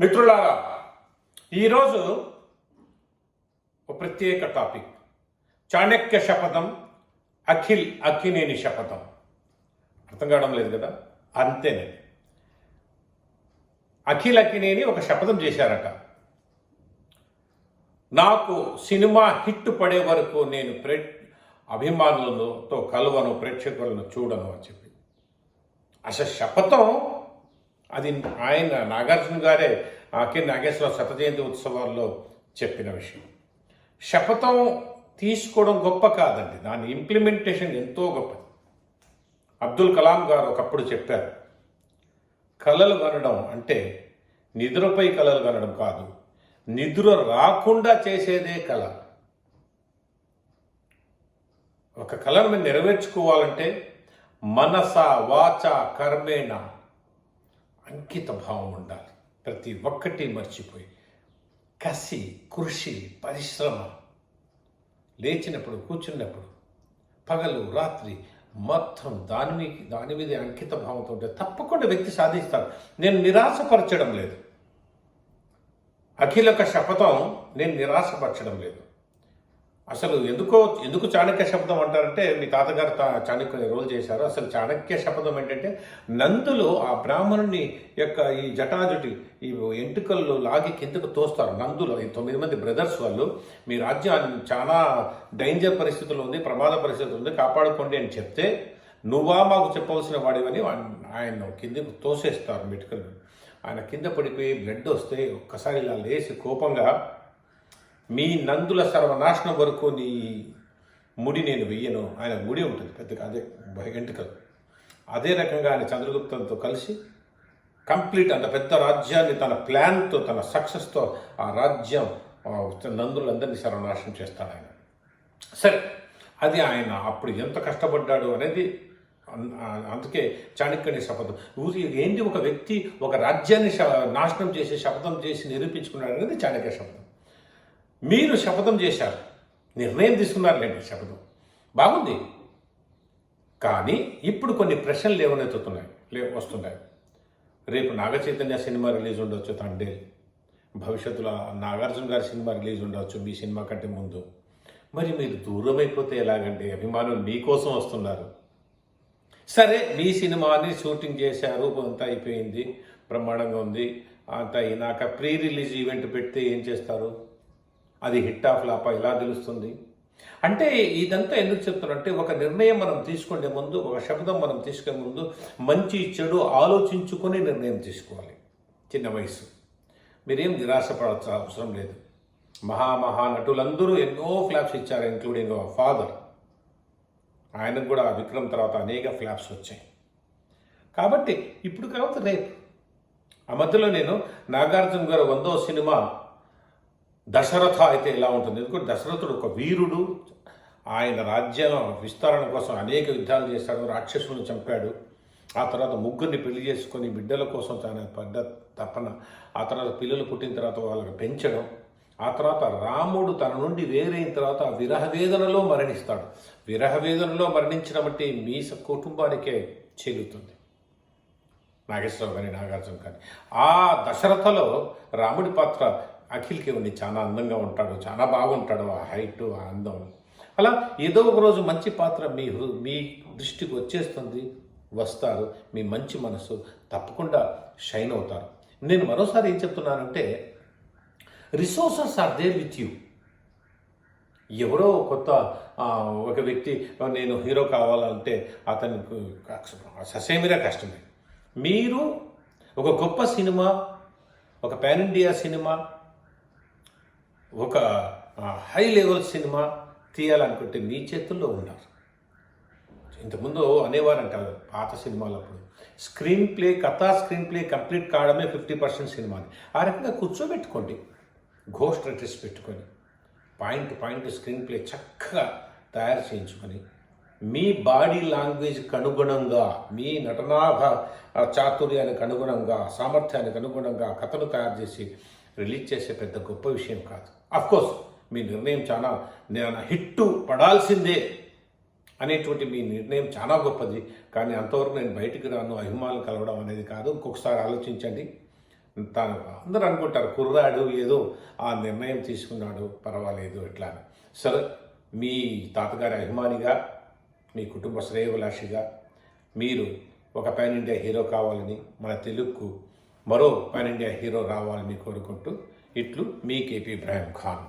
మిత్రులారా ఈరోజు ఒక ప్రత్యేక టాపిక్. చాణక్య శపథం అఖిల్ అక్కినేని శపథం. అర్థం కావడం లేదు కదా? అంతేనే. అఖిల్ అక్కినేని ఒక శపథం చేశారట. నాకు సినిమా హిట్ పడే వరకు నేను ప్రే అభిమానులతో కలవను ప్రేక్షకులను చూడను అని చెప్పి. అసలు శపథం అది ఆయన నాగార్జున గారే కె నాగేశ్వర శత జయంతి ఉత్సవాల్లో చెప్పిన విషయం. శపథం తీసుకోవడం గొప్ప కాదండి. దాని ఇంప్లిమెంటేషన్ ఎంతో గొప్పది. అబ్దుల్ కలాం గారు ఒకప్పుడు చెప్పారు కలలు కనడం అంటే నిద్రపై కలలు కనడం కాదు నిద్ర రాకుండా చేసేదే కళ. ఒక కళను మేము నెరవేర్చుకోవాలంటే మనస వాచ కర్మేణ అంకిత భావం ఉండాలి ప్రతి ఒక్కటి మర్చిపోయి కసి కృషి పరిశ్రమ. లేచినప్పుడు కూర్చున్నప్పుడు పగలు రాత్రి మొత్తం దాని మీద దాని మీద అంకిత భావంతో ఉంటే తప్పకుండా వ్యక్తి సాధిస్తాడు నేను నిరాశపరచడం లేదు. అఖిలక శపథం నేను నిరాశపరచడం లేదు. అసలు ఎందుకో ఎందుకు చాణక్య శబ్దం అంటారంటే మీ తాతగారు తా చాణక్యుని రోల్ చేశారు. అసలు చాణక్య శబ్దం ఏంటంటే నందులు ఆ బ్రాహ్మణుని యొక్క ఈ జటాజుటి ఈ ఎంటుకల్లో లాగి కిందకు తోస్తారు. నందులు ఈ తొమ్మిది మంది బ్రదర్స్ వాళ్ళు మీ రాజ్యం చాలా డేంజర్ పరిస్థితులు ఉంది ప్రమాద పరిస్థితులు ఉంది కాపాడుకోండి అని చెప్తే నువ్వా మాకు చెప్పవలసిన వాడివని ఆయన కిందకు తోసేస్తారు మెటుకలు ఆయన కింద పడిపోయి బ్లడ్ వస్తే ఒక్కసారి ఇలా లేచి కోపంగా మీ నందుల సర్వనాశనం వరకు నీ ముడి నేను వెయ్యను. ఆయన ముడి ఉంటుంది పెద్దగా అదే ఎంటుకలు. అదే రకంగా ఆయన చంద్రగుప్తంతో కలిసి కంప్లీట్ అంత పెద్ద రాజ్యాన్ని తన ప్లాన్తో తన సక్సెస్తో ఆ రాజ్యం నందులందరినీ సర్వనాశనం చేస్తాడు ఆయన. సరే అది ఆయన అప్పుడు ఎంత కష్టపడ్డాడు అనేది అందుకే చాణక్యుని శపథం. ఊరి ఏంటి ఒక వ్యక్తి ఒక రాజ్యాన్ని శ- నాశనం చేసి శపథం చేసి నిరూపించుకున్నాడు అనేది చాణక్య శపథం. మీరు శపథం చేశారు. నిర్ణయం తీసుకున్నారులేండి శపథం. బాగుంది. కానీ ఇప్పుడు కొన్ని ప్రశ్నలు లేవనెత్తుతున్నాయి. లే వస్తున్నాయి. రేపు నాగ చైతన్య సినిమా రిలీజ్ ఉండొచ్చు తండే భవిష్యత్తులో నాగార్జున గారి సినిమా రిలీజ్ ఉండవచ్చు మీ సినిమా కంటే ముందు. మరి మీరు దూరం అయిపోతే ఎలాగండి? అభిమానులు మీకోసం వస్తున్నారు. సరే మీ సినిమాని షూటింగ్ చేశారు అంతా అయిపోయింది బ్రహ్మాండంగా ఉంది. అంత అయినాక ప్రీ రిలీజ్ ఈవెంట్ పెడితే ఏం చేస్తారు? అది హిట్ ఆఫ్ లాపా ఎలా తెలుస్తుంది. అంటే ఇదంతా ఎందుకు చెప్తున్నానంటే ఒక నిర్ణయం మనం తీసుకునే ముందు ఒక శబ్దం మనం తీసుకునే ముందు మంచి చెడు ఆలోచించుకొని నిర్ణయం తీసుకోవాలి. చిన్న వయసు. మీరేం నిరాశపడాల్సిన అవసరం లేదు. మహామహా నటులందరూ ఎన్నో ఫ్లాప్స్ ఇచ్చారు ఇంక్లూడింగ్ ఫాదర్ ఆయనకు కూడా విక్రమ్ తర్వాత అనేక ఫ్లాప్స్ వచ్చాయి. కాబట్టి ఇప్పుడు కాకపోతే రేపు. ఆ మధ్యలో నేను నాగార్జున గారు వందో సినిమా దశరథ అయితే ఎలా ఉంటుంది? ఎందుకంటే దశరథుడు ఒక వీరుడు. ఆయన రాజ్యం విస్తరణ కోసం అనేక యుద్ధాలు చేశాడు. రాక్షసులను చంపాడు. ఆ తర్వాత ముగ్గురిని పెళ్ళి చేసుకొని బిడ్డల కోసం తన పడ్డ తపన ఆ తర్వాత పిల్లలు పుట్టిన తర్వాత వాళ్ళని పెంచడం ఆ తర్వాత రాముడు తన నుండి వేరైన తర్వాత విరహ వేదనలో మరణిస్తాడు. విరహ వేదనలో మరణించడం బట్టి మీ కుటుంబానికే చేరుతుంది నాగేశ్వరరావు కానీ నాగార్జున కానీ ఆ దశరథలో రాముడి పాత్ర అఖిల్కి ఉండి చాలా అందంగా ఉంటాడు చాలా బాగుంటాడు ఆ హైట్ ఆ అందం. అలా ఏదో ఒక రోజు మంచి పాత్ర మీ హృ- మీ దృష్టికి వచ్చేస్తుంది వస్తారు మీ మంచి మనసు తప్పకుండా షైన్ అవుతారు. నేను మరోసారి ఏం చెప్తున్నానంటే resources are there with you. ఎవరో కొత్త ఒక వ్యక్తి నేను హీరో కావాలంటే అతనికి ససేమిరా కష్టమే. మీరు ఒక గొప్ప సినిమా ఒక పాన్ ఇండియా సినిమా ఒక హై లెవెల్ సినిమా తీయాలనుకుంటే మీ చేతుల్లో ఉన్నారు. ఇంతకుముందు అనేవారంట పాత సినిమాలప్పుడు. స్క్రీన్ ప్లే కథా స్క్రీన్ ప్లే కంప్లీట్ కావడమే ఫిఫ్టీ పర్సెంట్ సినిమాని ఆ రకంగా కూర్చోబెట్టుకోండి. ఘోస్ట్ రైటర్స్ పెట్టుకొని పాయింట్ పాయింట్ స్క్రీన్ ప్లే చక్కగా తయారు చేయించుకొని మీ బాడీ లాంగ్వేజ్కి అనుగుణంగా మీ నటనాభ చాతుర్యానికి అనుగుణంగా సామర్థ్యానికి అనుగుణంగా కథను తయారు చేసి రిలీజ్ చేసే పెద్ద గొప్ప విషయం కాదు. కోర్స్ మీ నిర్ణయం చాలా నేను హిట్టు పడాల్సిందే అనేటువంటి మీ నిర్ణయం చాలా గొప్పది. కానీ అంతవరకు నేను బయటికి రాను అభిమానులు కలవడం అనేది కాదు. ఇంకొకసారి ఆలోచించండి. తాను అందరూ అనుకుంటారు కుర్రాడు ఏదో ఆ నిర్ణయం తీసుకున్నాడు పర్వాలేదు ఎట్లా సరే మీ తాతగారి అభిమానిగా మీ కుటుంబ శ్రేయభిలాషిగా మీరు ఒక పాన్ ఇండియా హీరో కావాలని మన తెలుగుకు మరో పాన్ ఇండియా హీరో రావాలని కోరుకుంటూ ఇట్లు మీ కేపీ ఇబ్రాహిం ఖాన్